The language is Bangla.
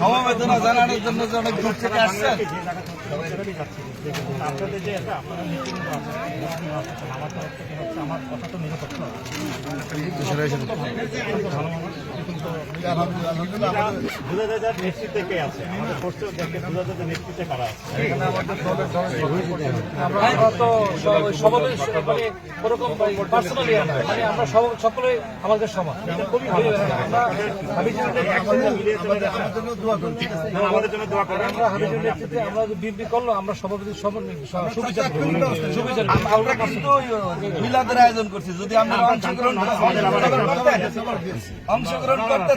সমবেদনা জানানোর জন্য যে অনেক দূর থেকে আসছেন। আপনাদের যে আপনারা আমার তরফ থেকে হচ্ছে আমার কথা তো নিরপেক্ষ। আমরা মানে মানে আমরা সকলে আমাদের আমরা আমরা আমরা করল আমরা সভাপতি। আমরা কিন্তু আয়োজন করছি যদি অংশগ্রহণ অংশগ্রহণ অংশগ্রহণ করতেন